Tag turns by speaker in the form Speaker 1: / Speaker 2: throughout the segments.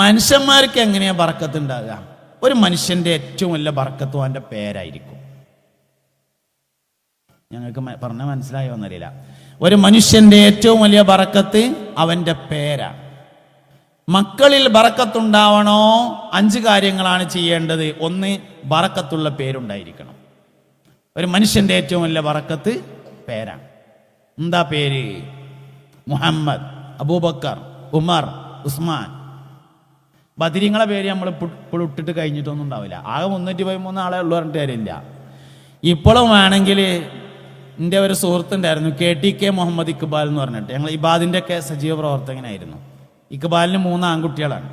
Speaker 1: മനുഷ്യന്മാർക്ക് എങ്ങനെയാ ബറക്കത്ത് ഉണ്ടാകുക ഒരു മനുഷ്യന്റെ ഏറ്റവും വലിയ ബറക്കത്തും അവന്റെ പേരായിരിക്കും. ഞങ്ങൾക്ക് പറഞ്ഞ മനസ്സിലായോ എന്നറിയില്ല. ഒരു മനുഷ്യന്റെ ഏറ്റവും വലിയ ബറക്കത്ത് അവന്റെ പേരാ. മക്കളിൽ ബറക്കത്തുണ്ടാവണോ അഞ്ച് കാര്യങ്ങളാണ് ചെയ്യേണ്ടത്. ഒന്ന് ബറക്കത്തുള്ള പേരുണ്ടായിരിക്കണം. ഒരു മനുഷ്യന്റെ ഏറ്റവും വലിയ ബറക്കത്ത് പേരാ. എന്താ പേര്? മുഹമ്മദ് അബൂബക്കർ ഉമർ ഉസ്മാൻ. ബദിരിങ്ങളെ പേര് നമ്മൾ ഇപ്പോൾ ഇട്ടിട്ട് കഴിഞ്ഞിട്ടൊന്നും ഉണ്ടാവില്ല. ആകെ മുന്നൂറ്റി പതിമൂന്ന് ആളെ ഉള്ളു പറഞ്ഞിട്ട് കാര്യമില്ല. ഇപ്പോഴും വേണമെങ്കിൽ എന്റെ ഒരു സുഹൃത്തുണ്ടായിരുന്നു K T K Muhammad Iqbal എന്ന് പറഞ്ഞിട്ട്. ഞങ്ങൾ ഇബാദിന്റെ ഒക്കെ സജീവ പ്രവർത്തകനായിരുന്നു. ഇക്ബാലിന് മൂന്ന് ആൺകുട്ടികളാണ്.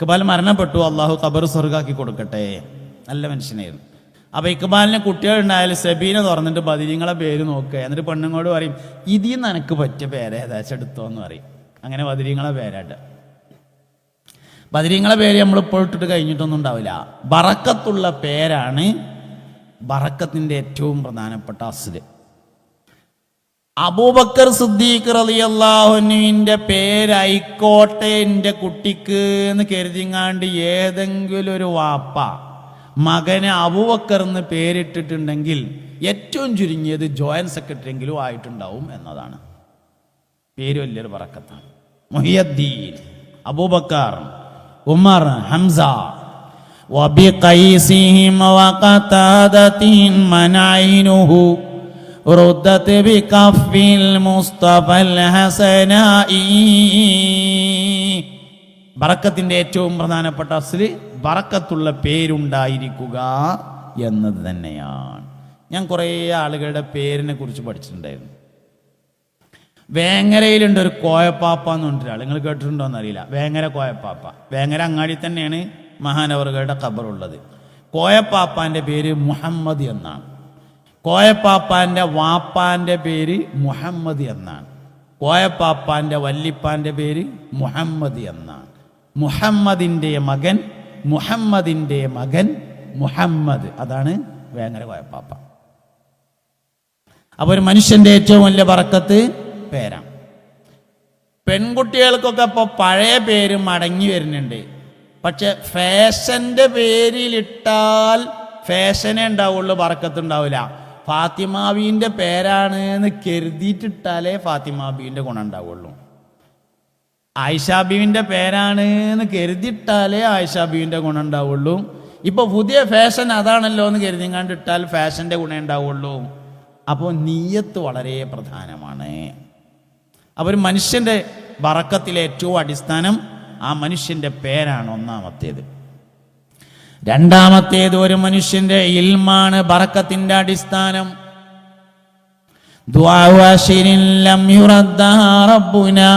Speaker 1: ഇക്ബാൽ മരണപ്പെട്ടു അള്ളാഹു കബർ സ്വർഗാക്കി കൊടുക്കട്ടെ. നല്ല മനുഷ്യനായിരുന്നു. അപ്പൊ ഇക്ബാലിന് കുട്ടികളുണ്ടായാലും സെബീന തുറന്നിട്ട് ബദിരിങ്ങളെ പേര് നോക്കുക. എന്നിട്ട് പെണ്ണുങ്ങളോട് പറയും ഇതിൽ നിന്ന് എനിക്ക് പറ്റിയ പേരേതാച്ചെടുത്തോ എന്ന് പറയും. അങ്ങനെ ബദിരിങ്ങളെ പേരായിട്ട്. ബദിരിങ്ങളെ പേര് നമ്മൾ ഇപ്പോൾ ഇട്ടിട്ട് കഴിഞ്ഞിട്ടൊന്നും ഉണ്ടാവില്ല. ബറക്കത്തുള്ള പേരാണ് ബറക്കത്തിന്റെ ഏറ്റവും പ്രധാനപ്പെട്ട അസ്ല് അബൂബക്കർ സിദ്ദീഖ് അള്ളാഹുനുവിന്റെ പേരായിക്കോട്ടെ എന്റെ കുട്ടിക്ക് എന്ന് കരുതിങ്ങാണ്ട് ഏതെങ്കിലും ഒരു വാപ്പ മകന് അബൂബക്കർ എന്ന് പേരിട്ടിട്ടുണ്ടെങ്കിൽ ഏറ്റവും ചുരുങ്ങിയത് ജോയിന്റ് സെക്രട്ടറി എങ്കിലും ആയിട്ടുണ്ടാവും എന്നതാണ്. പേര് വലിയൊരു പറക്കത്താണ് മുഹിയദ്ദീൻ അബൂബക്കർ. ഉമർ ഹംസ وبقيسهم وقتادة من عينه ردت بكف المصطفى الحسناء ബറക്കത്തിന്റെ ഏറ്റവും പ്രധാനപ്പെട്ട അസ്ല് ബറക്കത്തുള്ള പേരുണ്ടായിരിക്കുക എന്നത് തന്നെയാണ് ഞാൻ കുറേ ആളുകളുടെ പേരിനെ കുറിച്ച് പഠിച്ചിട്ടുണ്ടായിരുന്നു വേങ്ങരയിലുണ്ട് ഒരു കോയപ്പാപ്പ എന്ന് പറഞ്ഞൊരാൾ നിങ്ങൾ കേട്ടിട്ടുണ്ടോ എന്നറിയില്ല വേങ്ങര കോയപ്പാപ്പ. വേങ്ങര അങ്ങാടി തന്നെയാണ് മഹാനവറുകളുടെ ഖബറുള്ളത്. കോയപ്പാപ്പാന്റെ പേര് മുഹമ്മദ് എന്നാണ്. കോയപ്പാപ്പാന്റെ വാപ്പാന്റെ പേര് മുഹമ്മദ് എന്നാണ്. കോയപ്പാപ്പാന്റെ വല്ലിപ്പാന്റെ പേര് മുഹമ്മദ് എന്നാണ്. മുഹമ്മദിന്റെ മകൻ മുഹമ്മദിന്റെ മകൻ മുഹമ്മദ്. അതാണ് വേങ്ങര കോയപ്പാപ്പ. അപ്പോൾ ഒരു മനുഷ്യന്റെ ഏറ്റവും വലിയ പറക്കത്ത് പേരാണ് പെൺകുട്ടികൾക്കൊക്കെ ഇപ്പോൾ പഴയ പേര് മടങ്ങി വരുന്നുണ്ട്. പക്ഷെ ഫാഷന്റെ പേരിലിട്ടാൽ ഫാഷനേ ഉണ്ടാവുള്ളൂ വറക്കത്തുണ്ടാവില്ല ഫാത്തിമാബീന്റെ പേരാണ് എന്ന് കരുതിയിട്ടിട്ടാലേ ഫാത്തിമാബീന്റെ ഗുണം ഉണ്ടാവുള്ളൂ. ആയിഷാബീവിന്റെ പേരാണ് എന്ന് കരുതിയിട്ടാലേ ആയിഷാബീവിന്റെ ഗുണം ഉണ്ടാവുള്ളൂ. ഇപ്പോൾ പുതിയ ഫാഷൻ അതാണല്ലോ എന്ന് കരുതി കണ്ടിട്ടാൽ ഫാഷന്റെ ഗുണം ഉണ്ടാവുള്ളൂ. അപ്പോൾ നീയത്ത് വളരെ പ്രധാനമാണ്. അപ്പോൾ ഒരു മനുഷ്യന്റെ ബറക്കത്തിലെ ഏറ്റവും അടിസ്ഥാനം ആ മനുഷ്യന്റെ പേരാണ് ഒന്നാമത്തേത് രണ്ടാമത്തേത് ഒരു മനുഷ്യന്റെ ഇൽമാണ് ബറക്കത്തിന്റെ അടിസ്ഥാനം دعاء عشر لم يردها ربنا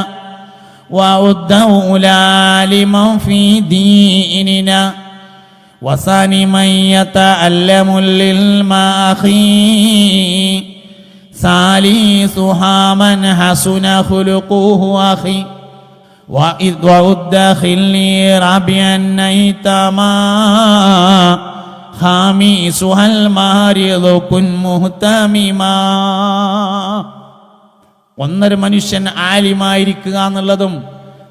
Speaker 1: وأده أولى لمن في ديننا وثاني من يتألم للماخي ثالثها من حسن خلقه أخي وإذ وأد خلي ربيا نيتما خامسها المارض كن مهتمما ഒന്നൊരു മനുഷ്യൻ ആലിമായിരിക്കുക എന്നുള്ളതും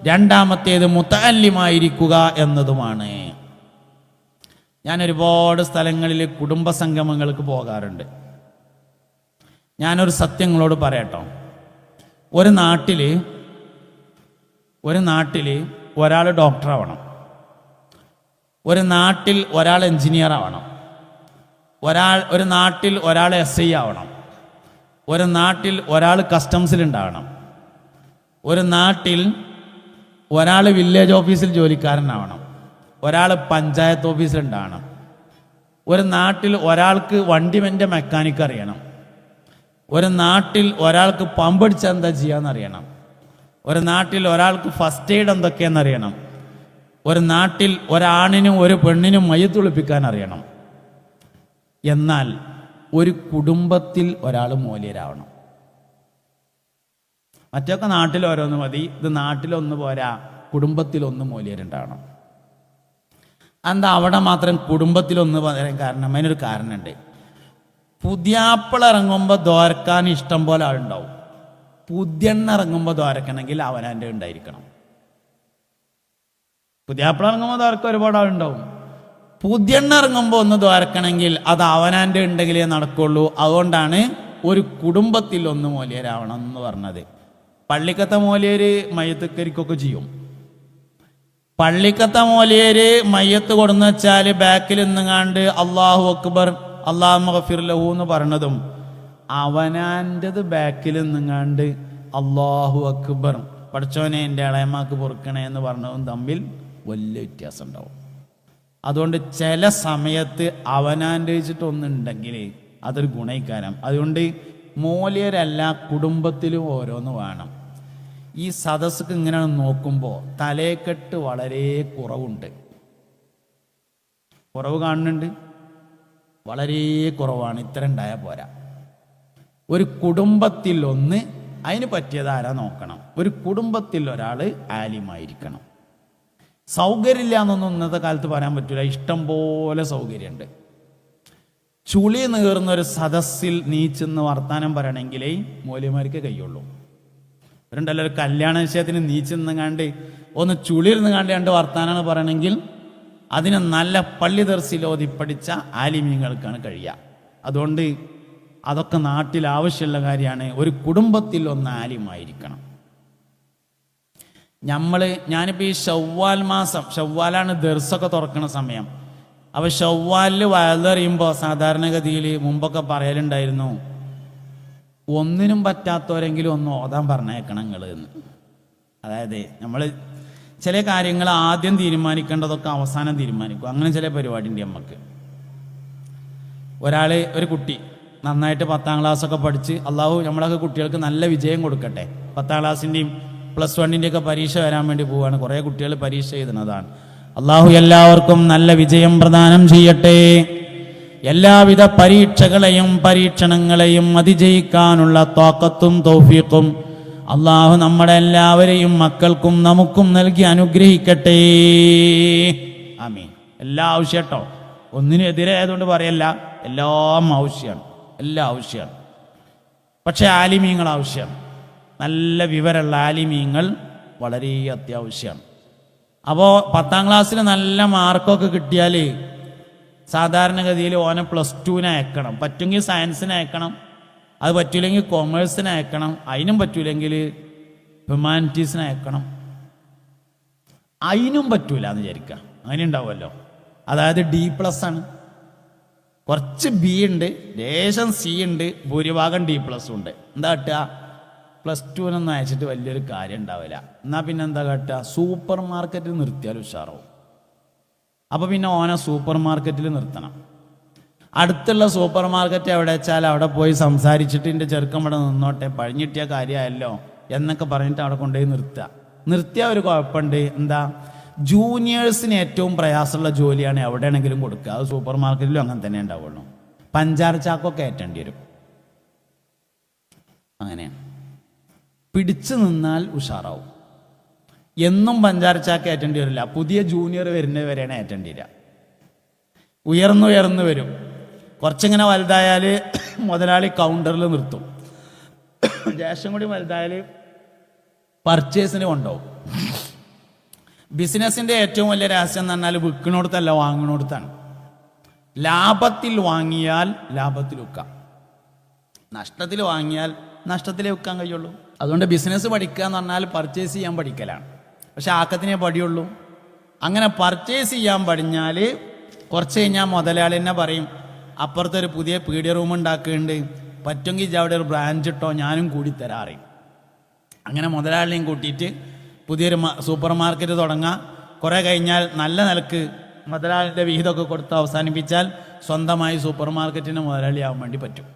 Speaker 1: രണ്ടാമത്തേത് മുത്താലിമായിരിക്കുക എന്നതുമാണ് ഞാൻ ഒരുപാട് സ്ഥലങ്ങളിൽ കുടുംബ സംഗമങ്ങൾക്ക് പോകാറുണ്ട് ഞാനൊരു സത്യങ്ങളോട് പറയട്ടോ. ഒരു നാട്ടിൽ ഒരു നാട്ടിൽ ഒരാൾ ഡോക്ടറാവണം. ഒരു നാട്ടിൽ ഒരാൾ എഞ്ചിനീയർ ആവണം ഒരാൾ ഒരു നാട്ടിൽ ഒരാൾ എസ് ഐ ആവണം. ഒരു നാട്ടിൽ ഒരാൾ കസ്റ്റംസിൽ ഉണ്ടാവണം. ഒരു നാട്ടിൽ ഒരാൾ വില്ലേജ് ഓഫീസിൽ ജോലിക്കാരനാവണം. ഒരാൾ പഞ്ചായത്ത് ഓഫീസിൽ ഉണ്ടാവണം. ഒരു നാട്ടിൽ ഒരാൾക്ക് വണ്ടിമെന്റെ മെക്കാനിക്ക് അറിയണം. ഒരു നാട്ടിൽ ഒരാൾക്ക് പമ്പടിച്ച എന്താ ചെയ്യാന്ന് അറിയണം ഒരു നാട്ടിൽ ഒരാൾക്ക് ഫസ്റ്റ് എയ്ഡ് എന്തൊക്കെയെന്നറിയണം. ഒരു നാട്ടിൽ ഒരാണിനും ഒരു പെണ്ണിനും മയ്യത്തുളിപ്പിക്കാൻ അറിയണം എന്നാൽ ഒരു കുടുംബത്തിൽ ഒരാൾ മൂല്യരാവണം. മറ്റൊക്കെ നാട്ടിൽ ഓരോന്ന് മതി. ഇത് നാട്ടിലൊന്ന് പോരാ കുടുംബത്തിലൊന്ന് മൂല്യരുണ്ടാവണം. എന്താ അവിടെ മാത്രം കുടുംബത്തിലൊന്ന് പറയാൻ കാരണം? അതിനൊരു കാരണമുണ്ട്. പുതിയാപ്പിള ഇറങ്ങുമ്പോൾ ദോരക്കാൻ ഇഷ്ടം പോലെ ആളുണ്ടാവും. പുതിയെണ്ണ ഇറങ്ങുമ്പോൾ ദോരക്കണമെങ്കിൽ അവനാന്റെ ഉണ്ടായിരിക്കണം. പുതിയാപ്പിള ഇറങ്ങുമ്പോൾ ദ്വാരക്ക ഒരുപാട് ആളുണ്ടാവും. പുതിയെണ്ണ ഇറങ്ങുമ്പോൾ ഒന്ന് ദ്വാരക്കണമെങ്കിൽ അത് അവനാന്റെ ഉണ്ടെങ്കിലേ നടക്കുള്ളൂ. അതുകൊണ്ടാണ് ഒരു കുടുംബത്തിൽ ഒന്ന് മൂല്യരാവണം എന്ന് പറഞ്ഞത്. പള്ളിക്കത്തെ മൂല്യര് മയ്യത്തക്കരിക്കൊക്കെ ചെയ്യും. പള്ളിക്കത്തെ മൂല്യര് മയ്യത്ത് കൊടുന്ന് വെച്ചാൽ ബാക്കിൽ നിന്നുങ്ങാണ്ട് അള്ളാഹു അക്ബർ അള്ളാഹു മഹഫിർ ലഹു എന്ന് പറഞ്ഞതും അവനാന്റെത് ബാക്കിൽ നിന്നുങ്ങാണ്ട് അള്ളാഹു അക്ബർ. പഠിച്ചോനെ എന്റെ ഇളയമാക്ക് പൊറുക്കണേ എന്ന് പറഞ്ഞതും തമ്മിൽ വലിയ വ്യത്യാസം ഉണ്ടാവും അതുകൊണ്ട് ചില സമയത്ത് അവനാന്റെ വെച്ചിട്ട് ഒന്നുണ്ടെങ്കിൽ അതൊരു ഗുണയിക്കാരം അതുകൊണ്ട് മൂല്യരല്ല കുടുംബത്തിലും ഓരോന്ന് വേണം. ഈ സദസ്സക്ക് ഇങ്ങനെ നോക്കുമ്പോൾ തലേക്കെട്ട് വളരെ കുറവുണ്ട്. കുറവ് കാണുന്നുണ്ട്. വളരെ കുറവാണ്. ഇത്ര ഉണ്ടായാൽ പോരാ. ഒരു കുടുംബത്തിൽ ഒന്ന് അതിന് പറ്റിയത് ആരാ നോക്കണം. ഒരു കുടുംബത്തിൽ ഒരാൾ ആലിമായിരിക്കണം. സൗകര്യമില്ല എന്നൊന്നും ഇന്നത്തെ കാലത്ത് പറയാൻ പറ്റില്ല ഇഷ്ടം പോലെ സൗകര്യമുണ്ട്. ചുളി നീർന്ന ഒരു സദസ്സിൽ നീച്ചെന്ന് വർത്താനം പറയണമെങ്കിലേ മൂല്യമാർക്ക് കഴിയുള്ളൂ അവരുണ്ടല്ലോ ഒരു കല്യാണ വിഷയത്തിന് നീച്ചെന്ന് കണ്ട് ഒന്ന് ചുളിർന്ന് കണ്ട് രണ്ട് വർത്താനാണ് പറയണമെങ്കിൽ അതിന് നല്ല പള്ളി തെർസിലോതി പഠിച്ച ആലിമ്യങ്ങൾക്കാണ് കഴിയുക. അതുകൊണ്ട് അതൊക്കെ നാട്ടിൽ ആവശ്യമുള്ള കാര്യമാണ്. ഒരു കുടുംബത്തിൽ ഒന്ന് ആലിമായിരിക്കണം. നമ്മൾ ഞാനിപ്പോൾ ഈ ഷവ്വാൽ മാസം ഷവ്വാലാണ് ദർസൊക്കെ തുറക്കുന്ന സമയം. അപ്പോൾ ഷവ്വാലിൽ വയലറിയുമ്പോൾ സാധാരണഗതിയിൽ മുമ്പൊക്കെ പറയലുണ്ടായിരുന്നു ഒന്നിനും പറ്റാത്തവരെങ്കിലും ഒന്ന് ഓതാൻ പറഞ്ഞേക്കണം നിങ്ങൾ എന്ന്. അതായത് നമ്മൾ ചില കാര്യങ്ങൾ ആദ്യം തീരുമാനിക്കേണ്ടതൊക്കെ അവസാനം തീരുമാനിക്കും. അങ്ങനെ ചില പരിപാടി ഉണ്ട് നമുക്ക് ഒരാൾ ഒരു കുട്ടി നന്നായിട്ട് പത്താം ക്ലാസ്സൊക്കെ പഠിച്ച് അള്ളാഹു നമ്മളൊക്കെ കുട്ടികൾക്ക് നല്ല വിജയം കൊടുക്കട്ടെ. പത്താം ക്ലാസ്സിന്റെയും പ്ലസ് വണ്ണിന്റെയൊക്കെ പരീക്ഷ വരാൻ വേണ്ടി പോവുകയാണ് കുറേ കുട്ടികൾ പരീക്ഷ എഴുതുന്നതാണ്. അള്ളാഹു എല്ലാവർക്കും നല്ല വിജയം പ്രദാനം ചെയ്യട്ടെ. എല്ലാവിധ പരീക്ഷകളെയും പരീക്ഷണങ്ങളെയും അതിജയിക്കാനുള്ള തോക്കത്തും തൗഫീഖും അള്ളാഹു നമ്മുടെ എല്ലാവരെയും മക്കൾക്കും നമുക്കും നൽകി അനുഗ്രഹിക്കട്ടെ. ആമീൻ. എല്ലാ ആവശ്യം കേട്ടോ ഒന്നിനെതിരെ ആയതുകൊണ്ട് പറയല്ല. എല്ലാം ആവശ്യമാണ് എല്ലാ ആവശ്യമാണ് പക്ഷേ ആലിമീങ്ങൾ ആവശ്യമാണ് നല്ല വിവരമുള്ള ആലിമീങ്ങൾ വളരെ അത്യാവശ്യമാണ് അപ്പോൾ പത്താം ക്ലാസ്സിൽ നല്ല മാർക്കൊക്കെ കിട്ടിയാൽ സാധാരണഗതിയിൽ ഓനെ പ്ലസ് ടുവിനെ അയക്കണം. പറ്റുമെങ്കിൽ സയൻസിന് അയക്കണം. അത് പറ്റൂലെങ്കിൽ കോമേഴ്സിന് അയക്കണം. അതിനും പറ്റൂലെങ്കിൽ ഹ്യൂമാനിറ്റീസിന് അയക്കണം. അതിനും പറ്റൂല എന്ന് വിചാരിക്കുക. അങ്ങനെ ഉണ്ടാവുമല്ലോ അതായത് ഡി പ്ലസ് ആണ്. കുറച്ച് ബി ഉണ്ട്. ലേശം സി ഉണ്ട്. ഭൂരിഭാഗം ഡി പ്ലസ് ഉണ്ട്. എന്താ കിട്ടുക? പ്ലസ് ടുവിനൊന്നും അയച്ചിട്ട് വലിയൊരു കാര്യം ഉണ്ടാവില്ല. എന്നാൽ പിന്നെ എന്താ കാട്ടുക? സൂപ്പർ മാർക്കറ്റിൽ നിർത്തിയാൽ ഉഷാറാവും. അപ്പോൾ പിന്നെ ഓനെ സൂപ്പർ മാർക്കറ്റിൽ നിർത്തണം. അടുത്തുള്ള സൂപ്പർ മാർക്കറ്റ് എവിടെ വെച്ചാൽ അവിടെ പോയി സംസാരിച്ചിട്ട് എന്റെ ചെറുക്കം ഇവിടെ നിന്നോട്ടെ പഴിഞ്ഞിട്ടിയ കാര്യമായല്ലോ എന്നൊക്കെ പറഞ്ഞിട്ട് അവിടെ കൊണ്ടുപോയി നിർത്തുക. നിർത്തിയ ഒരു കുഴപ്പമുണ്ട്. എന്താ? ജൂനിയേഴ്സിന് ഏറ്റവും പ്രയാസമുള്ള ജോലിയാണ് എവിടെയാണെങ്കിലും കൊടുക്കുക. അത് സൂപ്പർ മാർക്കറ്റിലും അങ്ങനെ തന്നെ ഉണ്ടാവുള്ളൂ. പഞ്ചാര ചാക്കൊക്കെ ഏറ്റേണ്ടി വരും. അങ്ങനെയാണ്. പിടിച്ചു നിന്നാൽ ഉഷാറാവും. എന്നും പഞ്ചാര ചാക്ക് ഏറ്റേണ്ടി വരില്ല. പുതിയ ജൂനിയർ വരുന്നവരെയാണ് ഏറ്റേണ്ടി വരിക. ഉയർന്നുയർന്നു വരും. കുറച്ചിങ്ങനെ വലുതായാൽ മുതലാളി കൗണ്ടറിൽ നിർത്തും. ജേഷം കൂടി വലുതായാൽ പർച്ചേസിന് കൊണ്ടുപോകും. ബിസിനസ്സിന്റെ ഏറ്റവും വലിയ രഹസ്യം എന്ന് പറഞ്ഞാൽ വിൽക്കണോടത്തല്ല വാങ്ങണോടത്താണ്. ലാഭത്തിൽ വാങ്ങിയാൽ ലാഭത്തിൽ വിൽക്കാം. നഷ്ടത്തിൽ വാങ്ങിയാൽ നഷ്ടത്തിലേ വിൽക്കാൻ കഴിയുള്ളൂ. അതുകൊണ്ട് ബിസിനസ് പഠിക്കുക എന്ന് പറഞ്ഞാൽ പർച്ചേസ് ചെയ്യാൻ പഠിക്കലാണ്. പക്ഷെ ആക്കത്തിനേ പടിയുള്ളൂ. അങ്ങനെ പർച്ചേസ് ചെയ്യാൻ പഠിഞ്ഞാൽ കുറച്ച് കഴിഞ്ഞാൽ മുതലാളി തന്നെ പറയും അപ്പുറത്തെ ഒരു പുതിയ പീഡിയ റൂം ഉണ്ടാക്കുന്നുണ്ട്. പറ്റുമെങ്കിൽ അവിടെ ഒരു ബ്രാഞ്ച് ഇട്ടോ ഞാനും കൂടി തരാറി. അങ്ങനെ മുതലാളിയും കൂട്ടിയിട്ട് പുതിയൊരു സൂപ്പർ മാർക്കറ്റ് തുടങ്ങാം. കുറേ കഴിഞ്ഞാൽ നല്ല നിലയ്ക്ക് മുതലാളിന്റെ വിഹിതമൊക്കെ കൊടുത്ത് അവസാനിപ്പിച്ചാൽ സ്വന്തമായി സൂപ്പർ മാർക്കറ്റിന് മുതലാളിയാവാൻ വേണ്ടി പറ്റും.